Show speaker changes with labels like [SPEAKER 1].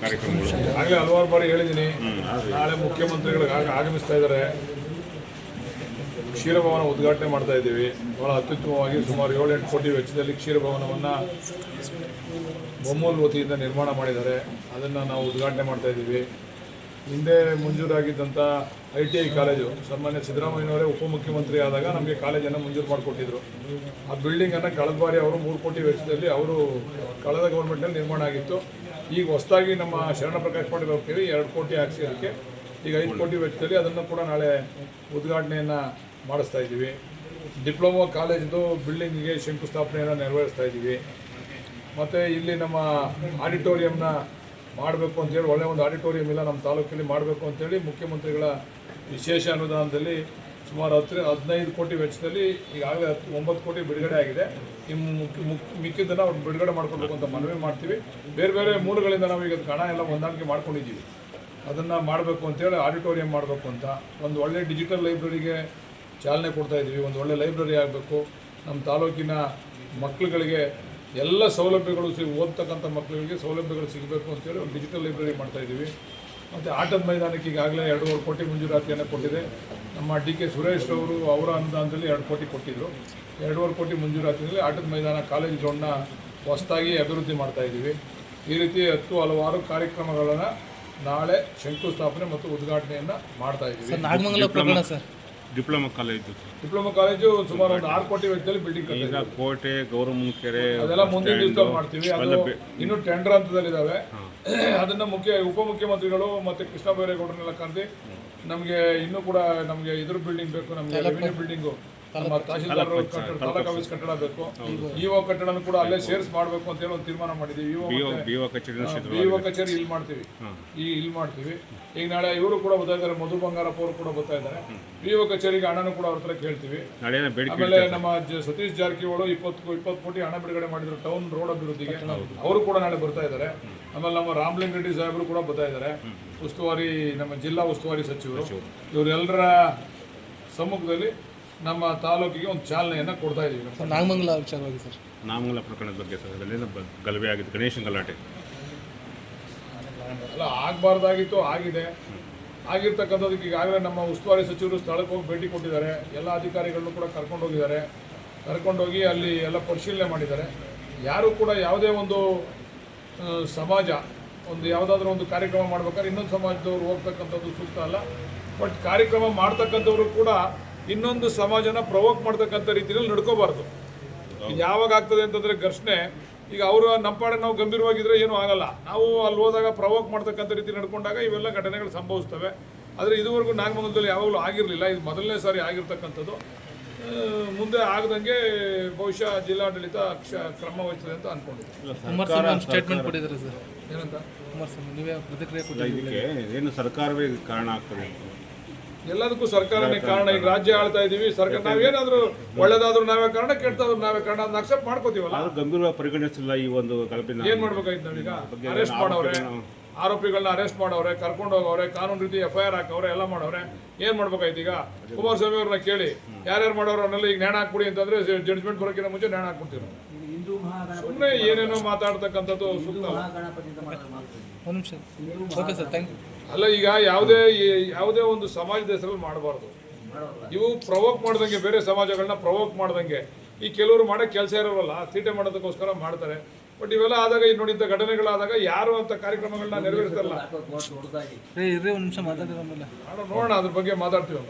[SPEAKER 1] ಕಾರ್ಯಕ್ರಮಗಳು
[SPEAKER 2] ಆಗಲೇ ಹಲವಾರು ಬಾರಿ ಹೇಳಿದ್ದೀನಿ. ನಾಳೆ ಮುಖ್ಯಮಂತ್ರಿಗಳು ಆಗ- ಆಗಮಿಸ್ತಾ ಇದ್ದಾರೆ. ಕ್ಷೀರಭವನ ಉದ್ಘಾಟನೆ ಮಾಡ್ತಾ ಇದ್ದೀವಿ. ಬಹಳ ಅತ್ಯುತ್ತಮವಾಗಿ ಸುಮಾರು ಏಳೆಂಟು ಕೋಟಿ ವೆಚ್ಚದಲ್ಲಿ ಕ್ಷೀರಭವನವನ್ನು ಬೊಮ್ಮೂಲ್ ವತಿಯಿಂದ ನಿರ್ಮಾಣ ಮಾಡಿದ್ದಾರೆ. ಅದನ್ನು ನಾವು ಉದ್ಘಾಟನೆ ಮಾಡ್ತಾ ಇದ್ದೀವಿ. ಹಿಂದೆ ಮಂಜೂರಾಗಿದ್ದಂಥ ಐ ಟಿ ಐ ಕಾಲೇಜು, ಸನ್ಮಾನ್ಯ ಸಿದ್ದರಾಮಯ್ಯನವರೇ ಉಪಮುಖ್ಯಮಂತ್ರಿ ಆದಾಗ ನಮಗೆ ಕಾಲೇಜನ್ನು ಮಂಜೂರು ಮಾಡಿಕೊಟ್ಟಿದ್ರು. ಆ ಬಿಲ್ಡಿಂಗನ್ನು ಕಳೆದ ಬಾರಿ ಅವರು ಮೂರು ಕೋಟಿ ವೆಚ್ಚದಲ್ಲಿ ಅವರು ಕಳೆದ ಗೌರ್ಮೆಂಟ್ನಲ್ಲಿ ನಿರ್ಮಾಣ ಆಗಿತ್ತು. ಈಗ ಹೊಸದಾಗಿ ನಮ್ಮ ಶರಣ ಪ್ರಕಾಶ್ ಪಾಟೀಲ್ ಹೋಗ್ತೀವಿ ಎರಡು ಕೋಟಿ ಹಾಕ್ಸಿ ಅದಕ್ಕೆ. ಈಗ ಐದು ಕೋಟಿ ವೆಚ್ಚದಲ್ಲಿ ಅದನ್ನು ಕೂಡ ನಾಳೆ ಉದ್ಘಾಟನೆಯನ್ನು ಮಾಡಿಸ್ತಾ ಇದ್ದೀವಿ. ಡಿಪ್ಲೊಮೊ ಕಾಲೇಜ್ದು ಬಿಲ್ಡಿಂಗಿಗೆ ಶಂಕುಸ್ಥಾಪನೆಯನ್ನು ನೆರವೇರಿಸ್ತಾ ಇದ್ದೀವಿ. ಮತ್ತು ಇಲ್ಲಿ ನಮ್ಮ ಆಡಿಟೋರಿಯಂನ ಮಾಡಬೇಕು ಅಂತೇಳಿ ಒಳ್ಳೆಯ ಒಂದು ಆಡಿಟೋರಿಯಂ ಇಲ್ಲ, ನಮ್ಮ ತಾಲೂಕಲ್ಲಿ ಮಾಡಬೇಕು ಅಂತೇಳಿ ಮುಖ್ಯಮಂತ್ರಿಗಳ ವಿಶೇಷ ಅನುದಾನದಲ್ಲಿ ಸುಮಾರು ಹತ್ತಿರ ಹದಿನೈದು ಕೋಟಿ ವೆಚ್ಚದಲ್ಲಿ ಈಗಾಗಲೇ ಹತ್ತು ಒಂಬತ್ತು ಕೋಟಿ ಬಿಡುಗಡೆ ಆಗಿದೆ. ಇನ್ನು ಮಿಕ್ಕಿದ್ದನ್ನು ಅವ್ರು ಬಿಡುಗಡೆ ಮಾಡ್ಕೊಳ್ಬೇಕು ಅಂತ ಮನವಿ ಮಾಡ್ತೀವಿ. ಬೇರೆ ಬೇರೆ ಮೂಲಗಳಿಂದ ನಾವು ಈಗ ಹಣ ಎಲ್ಲ ಹೊಂದಾಣಿಕೆ ಮಾಡ್ಕೊಂಡಿದ್ದೀವಿ. ಅದನ್ನು ಮಾಡಬೇಕು ಅಂತೇಳಿ ಆಡಿಟೋರಿಯಂ ಮಾಡಬೇಕು ಅಂತ. ಒಂದು ಒಳ್ಳೆ ಡಿಜಿಟಲ್ ಲೈಬ್ರರಿಗೆ ಚಾಲನೆ ಕೊಡ್ತಾ ಇದ್ದೀವಿ. ಒಂದು ಒಳ್ಳೆ ಲೈಬ್ರರಿ ಆಗಬೇಕು. ನಮ್ಮ ತಾಲೂಕಿನ ಮಕ್ಕಳುಗಳಿಗೆ ಎಲ್ಲ ಸೌಲಭ್ಯಗಳು ಸಿ ಓದ್ತಕ್ಕಂಥ ಮಕ್ಕಳಿಗೆ ಸೌಲಭ್ಯಗಳು ಸಿಗಬೇಕು ಅಂತೇಳಿ ಒಂದು ಡಿಜಿಟಲ್ ಲೈಬ್ರರಿ ಮಾಡ್ತಾ ಇದ್ದೀವಿ. ಮತ್ತು ಆಟದ ಮೈದಾನಕ್ಕೆ ಈಗಾಗಲೇ ಎರಡೂವರೆ ಕೋಟಿ ಮಂಜೂರಾತಿಯನ್ನು ಕೊಟ್ಟಿದೆ. ನಮ್ಮ ಡಿ ಕೆ ಸುರೇಶ್ ಅವರು ಅವರ ಅನುದಾನದಲ್ಲಿ ಎರಡು ಕೋಟಿ ಕೊಟ್ಟಿದ್ದರು ಎರಡೂವರೆ ಕೋಟಿ ಮಂಜೂರಾತಿನಲ್ಲಿ ಆಟದ ಮೈದಾನ, ಕಾಲೇಜ್ ಗ್ರೌಂಡ್ನ ಹೊಸದಾಗಿ ಅಭಿವೃದ್ಧಿ ಮಾಡ್ತಾ ಇದ್ದೀವಿ. ಈ ರೀತಿ ಹತ್ತು ಹಲವಾರು ಕಾರ್ಯಕ್ರಮಗಳನ್ನು ನಾಳೆ ಶಂಕುಸ್ಥಾಪನೆ ಮತ್ತು ಉದ್ಘಾಟನೆಯನ್ನು ಮಾಡ್ತಾ ಇದ್ದೀವಿ.
[SPEAKER 1] ಡಿಪ್ಲೊಮಾ ಕಾಲೇಜು
[SPEAKER 2] ಡಿಪ್ಲೊಮಾ ಕಾಲೇಜು ಸುಮಾರು ಒಂದು ಆರು ಕೋಟಿ ವೆಚ್ಚದಲ್ಲಿ ಬಿಲ್ಡಿಂಗ್
[SPEAKER 1] ಈಗ ಕೋಟೆ ಕೆರೆ
[SPEAKER 2] ಅದೆಲ್ಲ ಮುಂದಿನ ದಿವಸ ಮಾಡ್ತೀವಿ. ಅದು ಇನ್ನು ಟೆಂಡರ್ ಹಂತದಲ್ಲಿದ್ದಾವೆ. ಅದನ್ನ ಮುಖ್ಯ ಉಪಮುಖ್ಯಮಂತ್ರಿಗಳು ಮತ್ತೆ ಕೃಷ್ಣ ಬೈರೇಗೌಡರನ್ನೆಲ್ಲ ಕರೆದು ನಮಗೆ ಇನ್ನೂ ಕೂಡ ನಮಗೆ ಇದ್ರ ಬಿಲ್ಡಿಂಗ್ ಬೇಕು ನಮಗೆ ರೆವಿನ್ಯೂ ಬಿಲ್ಡಿಂಗು ನಮ್ಮ ತಹಶೀಲ್ದಾರ್ ಕಟ್ಟಡ ತಾಲೂಕು ಆಫೀಸ್ ಕಟ್ಟಡ ಬೇಕು. ಇಒ ಕಟ್ಟಡನೂ ಕೂಡ ಅಲ್ಲೇ ಸೇರ್ಸ್ ಮಾಡಬೇಕು ಅಂತ ಹೇಳಿ ಒಂದು ತೀರ್ಮಾನ ಮಾಡಿದ್ದೀವಿ. ಇಒ
[SPEAKER 1] ಕಚೇರಿ
[SPEAKER 2] ಇಲ್ಲಿ ಮಾಡ್ತೀವಿ. ಈ ಇಲ್ಲಿ ಮಾಡ್ತೀವಿ. ಈಗ ನಾಳೆ ಇವರು ಕೂಡ ಬರ್ತಾ ಇದ್ದಾರೆ ಮಧು ಬಂಗಾರಪ್ಪ ಅವರು ಕೂಡ ಬರ್ತಾ ಇದ್ದಾರೆ. ಬಿಒ ಕಚೇರಿಗೆ ಹಣನೂ ಕೂಡ ಅವ್ರ ಹತ್ರ ಕೇಳ್ತೀವಿ. ಆಮೇಲೆ ನಮ್ಮ ಸತೀಶ್ ಜಾರಕಿಹೊಳಿ ಇಪ್ಪತ್ತು ಇಪ್ಪತ್ತು ಕೋಟಿ ಹಣ ಬಿಡುಗಡೆ ಮಾಡಿದ್ರು ಟೌನ್ ರೋಡ್ ಅಭಿವೃದ್ಧಿಗೆ. ಅವರು ಕೂಡ ನಾಳೆ ಬರ್ತಾ ಇದ್ದಾರೆ. ಆಮೇಲೆ ನಮ್ಮ ರಾಮ್ಲಿಂಗ್ ರೆಡ್ಡಿ ಸಾಹೇಬರು ಕೂಡ ಬರ್ತಾ ಇದ್ದಾರೆ. ಉಸ್ತುವಾರಿ ನಮ್ಮ ಜಿಲ್ಲಾ ಉಸ್ತುವಾರಿ ಸಚಿವರು. ಇವರೆಲ್ಲರ ಸಮ್ಮುಖದಲ್ಲಿ ನಮ್ಮ ತಾಲೂಕಿಗೆ ಒಂದು ಚಾಲನೆಯನ್ನು ಕೊಡ್ತಾ ಇದ್ದೀವಿ.
[SPEAKER 3] ಸರ್ ನಾಗಮಂಗಲ ವಿಚಾರವಾಗಿ ಸರ್.
[SPEAKER 1] ನಾಮಂಗಲ ಪ್ರಕರಣದ ಬಗ್ಗೆ ಸರ್ ಅದರಲ್ಲಿ ಗಲಭೆ ಆಗಿದೆ ಗಣೇಶನ ಗಲಾಟೆ.
[SPEAKER 2] ಅಲ್ಲ ಆಗಬಾರ್ದಾಗಿತ್ತು ಆಗಿದೆ. ಆಗಿರ್ತಕ್ಕಂಥದ್ದಕ್ಕೆ ಈಗಾಗಲೇ ನಮ್ಮ ಉಸ್ತುವಾರಿ ಸಚಿವರು ಸ್ಥಳಕ್ಕೆ ಹೋಗಿ ಭೇಟಿ ಕೊಟ್ಟಿದ್ದಾರೆ. ಎಲ್ಲ ಅಧಿಕಾರಿಗಳನ್ನು ಕೂಡ ಕರ್ಕೊಂಡು ಹೋಗಿದ್ದಾರೆ. ಕರ್ಕೊಂಡೋಗಿ ಅಲ್ಲಿ ಎಲ್ಲ ಪರಿಶೀಲನೆ ಮಾಡಿದ್ದಾರೆ. ಯಾರೂ ಕೂಡ ಯಾವುದೇ ಒಂದು ಸಮಾಜ ಒಂದು ಯಾವುದಾದ್ರೂ ಒಂದು ಕಾರ್ಯಕ್ರಮ ಮಾಡ್ಬೇಕಾದ್ರೆ ಇನ್ನೊಂದು ಸಮಾಜದವ್ರು ಹೋಗ್ತಕ್ಕಂಥದ್ದು ಸೂಕ್ತ ಅಲ್ಲ. ಬಟ್ ಕಾರ್ಯಕ್ರಮ ಮಾಡ್ತಕ್ಕಂಥವ್ರು ಕೂಡ ಇನ್ನೊಂದು ಸಮಾಜನ ಪ್ರವೋಕ್ ಮಾಡ್ತಕ್ಕಂಥ ರೀತಿಯಲ್ಲಿ ನಡ್ಕೋಬಾರ್ದು. ಯಾವಾಗ ಆಗ್ತದೆ ಅಂತಂದ್ರೆ ಘರ್ಷಣೆ ಈಗ ಅವರು ನಮ್ಮ ಪಾಡ ನಾವು ಗಂಭೀರವಾಗಿದ್ರೆ ಏನೂ ಆಗಲ್ಲ. ನಾವು ಅಲ್ಲಿ ಹೋದಾಗ ಪ್ರವೋಕ್ ಮಾಡ್ತಕ್ಕಂಥ ರೀತಿ ನಡ್ಕೊಂಡಾಗ ಇವೆಲ್ಲ ಘಟನೆಗಳು ಸಂಭವಿಸ್ತವೆ. ಆದರೆ ಇದುವರೆಗೂ ನಾಗಮಂಗಲದಲ್ಲಿ ಯಾವಾಗಲೂ ಆಗಿರಲಿಲ್ಲ. ಇದು ಮೊದಲನೇ ಸಾರಿ ಆಗಿರ್ತಕ್ಕಂಥದ್ದು. ಮುಂದೆ ಆಗದಂಗೆ ಬಹುಶಃ ಜಿಲ್ಲಾಡಳಿತ ಕ್ಷ- ಕ್ರಮ ವಹಿಸ್ತದೆ ಅಂತ ಅನ್ಕೊಂಡಿದ್ದೀವಿ
[SPEAKER 3] ಕುಮಾರಸ್ವಾಮಿ ಸ್ಟೇಟ್ಮೆಂಟ್ ಕೊಟ್ಟಿದ್ದಾರೆ ಸರ್.
[SPEAKER 2] ಏನಂತ?
[SPEAKER 3] ಕುಮಾರಸ್ವಾಮಿ ನೀವೇ ಪ್ರತಿಕ್ರಿಯೆ
[SPEAKER 1] ಏನು ಸರ್ಕಾರವೇ ಕಾರಣ ಆಗ್ತದೆ
[SPEAKER 2] ಎಲ್ಲದಕ್ಕೂ ಸರ್ಕಾರನೇ ಕಾರಣ. ಈಗ ರಾಜ್ಯ ಆಳ್ತಾ ಇದೀವಿ ಸರ್ಕಾರ ನಾವೇನಾದ್ರೂ ಒಳ್ಳೇದಾದ್ರೂ ನಾವೇ ಕಾರಣ ಕೆಟ್ಟದಾದ್ರೂ ನಾವೇ ಕಾರಣ ಅದನ್ನ ಅಕ್ಸೆಪ್ಟ್ ಮಾಡ್ಕೋತೀವಲ್ಲ?
[SPEAKER 1] ಆದ್ರೂ ಗಂಭೀರವಾಗಿ ಪರಿಗಣಿಸಿಲ್ಲ ಈ ಒಂದು ಗಲಭೆನ
[SPEAKER 2] ಏನ್ ಮಾಡ್ಬೇಕಾಯ್ತು ನಾವೀಗ? ಅರೆಸ್ಟ್ ಮಾಡವ್ರೆ ಆರೋಪಿಗಳನ್ನ ಅರೆಸ್ಟ್ ಮಾಡವ್ರೆ ಕರ್ಕೊಂಡು ಹೋಗವ್ರೆ ಕಾನೂನು ರೀತಿ ಎಫ್ ಐ ಆರ್ ಹಾಕವ್ರೆ ಎಲ್ಲ ಮಾಡವ್ರೆ ಏನ್ ಮಾಡ್ಬೇಕಾಯ್ತು ಈಗ? ಕುಮಾರಸ್ವಾಮಿ ಅವ್ರನ್ನ ಕೇಳಿ ಯಾರ್ಯಾರು ಮಾಡೋರು ಅವನ್ನೆಲ್ಲ ಈಗ ನೇಣ ಹಾಕ್ಬಿಡಿ ಅಂತಂದ್ರೆ ಜಡ್ಜ್ಮೆಂಟ್ ಬರೋಕ್ಕಿಂತ ಮುಂಚೆ ನೇಣ ಹಾಕ್ಬಿಡ್ತೀವಿ ನಾವು. ಸುಮ್ಮನೆ ಏನೇನೋ ಮಾತಾಡ್ತಕ್ಕಂಥದ್ದು ಸೂಕ್ತ ಅಲ್ಲ.
[SPEAKER 3] ಒಂದು ನಿಮಿಷ. ಓಕೆ ಸರ್ ಥ್ಯಾಂಕ್ ಯು
[SPEAKER 2] ಅಲ್ಲ ಈಗ ಯಾವುದೇ ಯಾವುದೇ ಒಂದು ಸಮಾಜದ ಹೆಸರಲ್ಲಿ ಮಾಡಬಾರ್ದು. ಇವು ಪ್ರವೋಕ್ ಮಾಡ್ದಂಗೆ ಬೇರೆ ಸಮಾಜಗಳನ್ನ ಪ್ರವೋಕ್ ಮಾಡ್ದಂಗೆ. ಈ ಕೆಲವರು ಮಾಡೋ ಕೆಲಸ ಇರೋಲ್ಲ ತೀಟೆ ಮಾಡೋದಕ್ಕೋಸ್ಕರ ಮಾಡ್ತಾರೆ. ಬಟ್ ಇವೆಲ್ಲ ಆದಾಗ ಈ ನೋಡಿದ್ದ ಘಟನೆಗಳಾದಾಗ ಯಾರು ಅಂತ ಕಾರ್ಯಕ್ರಮಗಳನ್ನ
[SPEAKER 3] ನೆರವೇರಿಸಲ್ಲ
[SPEAKER 2] ನೋಡೋಣ ಅದ್ರ ಬಗ್ಗೆ ಮಾತಾಡ್ತೀವಿ